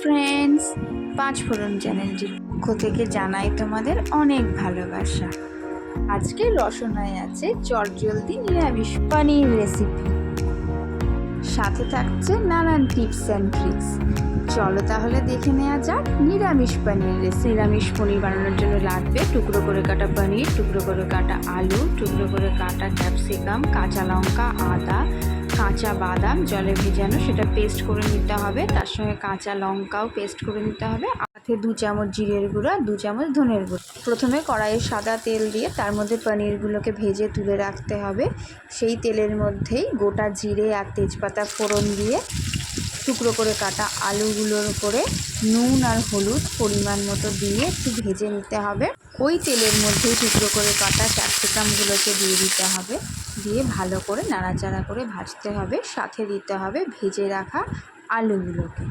Friends পাঁচ ফোড়ন চ্যানেলটির পক্ষ থেকে জানাই তোমাদের অনেক ভালোবাসা। আজকে রসনায় আছে চটজলদি নিরামিষ পানির রেসিপি সাথে থাকছে নানান টিপস অ্যান্ড ট্রিক্স চলো তাহলে দেখে নেওয়া যাক নিরামিষ পনির রেসিপি নিরামিষ পনির বানানোর জন্য লাগবে টুকরো করে কাটা পনির, টুকরো করে কাটা আলু, টুকরো করে কাটা ক্যাপসিকাম কাঁচা লঙ্কা, আদা কাঁচা বাদাম, জলে ভেজানো, সেটা পেস্ট করে নিতে হবে। তার সঙ্গে কাঁচা লঙ্কাও পেস্ট করে নিতে হবে। সাথে দু চামচ জিরের গুঁড়া দু চামচ ধনের গুঁড়ো। প্রথমে কড়াইয়ে সাদা তেল দিয়ে তার মধ্যে পনিরগুলোকে ভেজে তুলে রাখতে হবে। সেই তেলের মধ্যেই গোটা জিরে আর তেজপাতা ফোড়ন দিয়ে টুকরো করে কাটা আলুগুলোর উপরে নুন আর হলুদ পরিমাণ মতো দিয়ে একটু ভেজে নিতে হবে। ওই তেলের মধ্যেই টুকরো করে কাটা ক্যাপসিকামগুলোকে দিয়ে দিতে হবে। দিয়ে ভালো করে নাড়াচাড়া করে ভাজতে হবে। সাথে দিতে হবে ভেজে রাখা আলুগুলোকে।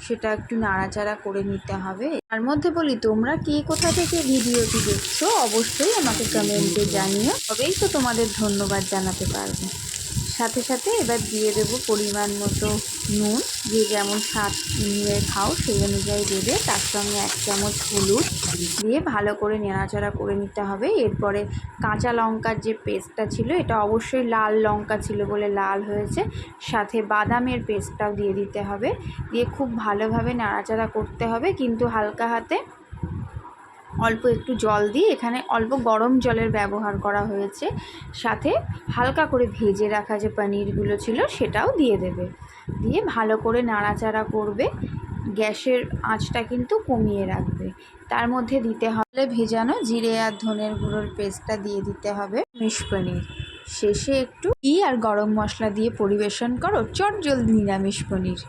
সেটা একটু নাড়াচাড়া করে নিতে হবে। তার মধ্যে বলি, তোমরা কে কোথা থেকে ভিডিওটি দেখছ অবশ্যই আমাকে কমেন্টে জানিও। তবেই তো তোমাদের ধন্যবাদ জানাতে পারব। সাথে সাথে এবার দিয়ে দেবো পরিমাণ মতো নুন। যে যেমন স্বাদ নিয়ে খাও সেই অনুযায়ী দেবে। তার সঙ্গে এক চামচ হলুদ। দিয়ে ভালো করে নেড়াচাড়া করে নিতে হবে। এরপরে কাঁচা লঙ্কার যে পেস্টটা ছিল, এটা অবশ্যই লাল লঙ্কা ছিল বলে লাল হয়েছে। সাথে বাদামের পেস্টটাও দিয়ে দিতে হবে। দিয়ে খুব ভালোভাবে নাড়াচাড়া করতে হবে, কিন্তু হালকা হাতে অল্প একটু জল দিয়ে এখানে অল্প গরম জলের ব্যবহার করা হয়েছে। সাথে হালকা করে ভেজে রাখা যে পনিরগুলো ছিল, সেটাও দিয়ে দেবে। দিয়ে ভালো করে নাড়াচাড়া করবে। গ্যাসের আঁচটা কিন্তু কমিয়ে রাখবে। তার মধ্যে দিতে হবে ভেজানো জিরে আর ধনের গুঁড়োর পেস্টটা দিয়ে দিতে হবে। মিশ পনির। শেষে একটু ঘি আর গরম মশলা দিয়ে পরিবেশন করো। চট জলদি নিরামিষ পনির।